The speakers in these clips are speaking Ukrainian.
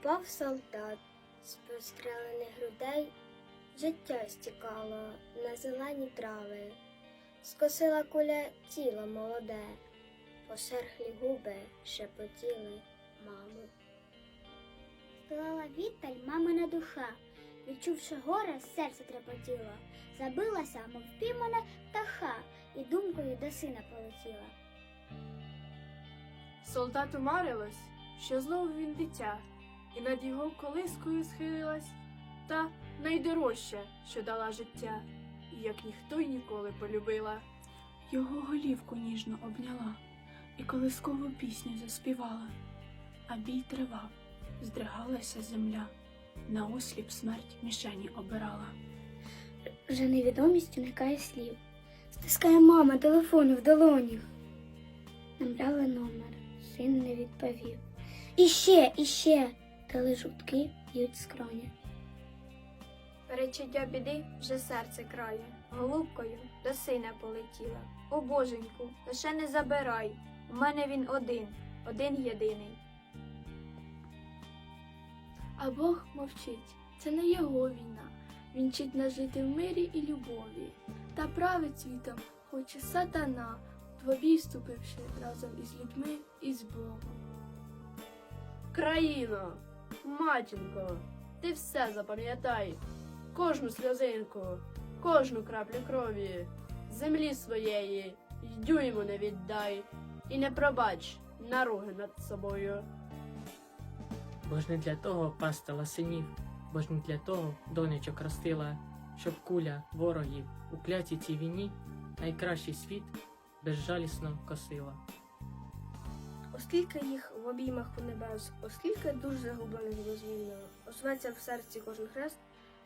Упав солдат з прострелених грудей, життя стікало на зелені трави, скосила куля тіло молоде, пошерхлі губи шепотіли маму. Пилала відталь мамина душа, відчувши горе, серце трепотіло, забилася, мов піймана птаха, і думкою до сина полетіла. Солдату марилось, що знову він дитя, і над його колискою схилилась та найдорожча, що дала життя, і як ніхто й ніколи полюбила. Його голівку ніжно обняла і колискову пісню заспівала, а бій тривав, здригалася земля, на осліп смерть мішені обирала. Вже невідомість уникає слів. Стискає мама телефон в долонях. Набрали номер, син не відповів. Іще, іще, дали жутки б'ють скроні. Перечуття біди вже серце крає, голубкою до сина полетіла. О боженьку, лише не забирай. У мене він один, один єдиний. А Бог мовчить, це не його війна. Він вчить нас жити в мирі і любові. Та править світом хоче сатана, двобій вступивши разом із людьми і з Богом. Країно, матінко, ти все запам'ятай, кожну сльозинку, кожну краплю крові, землі своєї, й дюйму не віддай, і не пробач наруги над собою. Бо ж не для того пастила синів, бо ж не для того донечок ростила, щоб куля ворогів у кляті цій війні найкращий світ безжалісно косила. Оскільки їх в обіймах у небес, оскільки душ загублених безвільно, озветься в серці кожен хрест,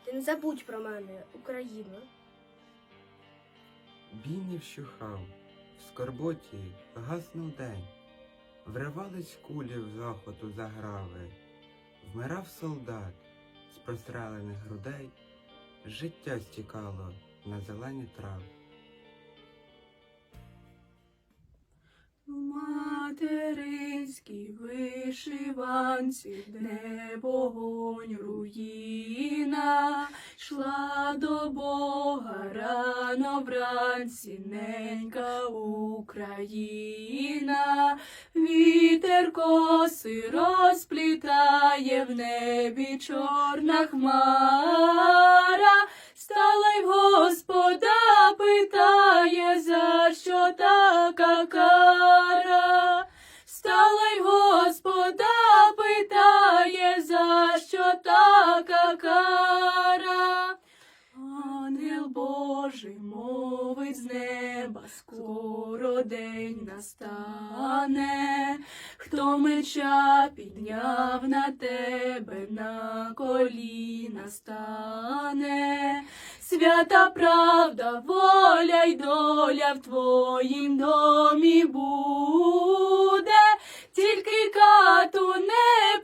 ти не забудь про мене, Україна. Бій не вщухав, в скорботі гаснув день, вривались кулі в захоту заграви, вмирав солдат з прострелених грудей, життя стікало на зелені трави. Материнській вишиванці, де вогонь руїна, йшла до Бога рано вранці, ненька Україна, вітер коси розплітає в небі чорна хмара, стала й Господа питає, за що така кара? Така кара? Ангел Божий мовить з неба, скоро день настане, хто меча підняв на тебе, на коліна стане. Свята правда, воля й доля в твоїм домі буде, тільки кату не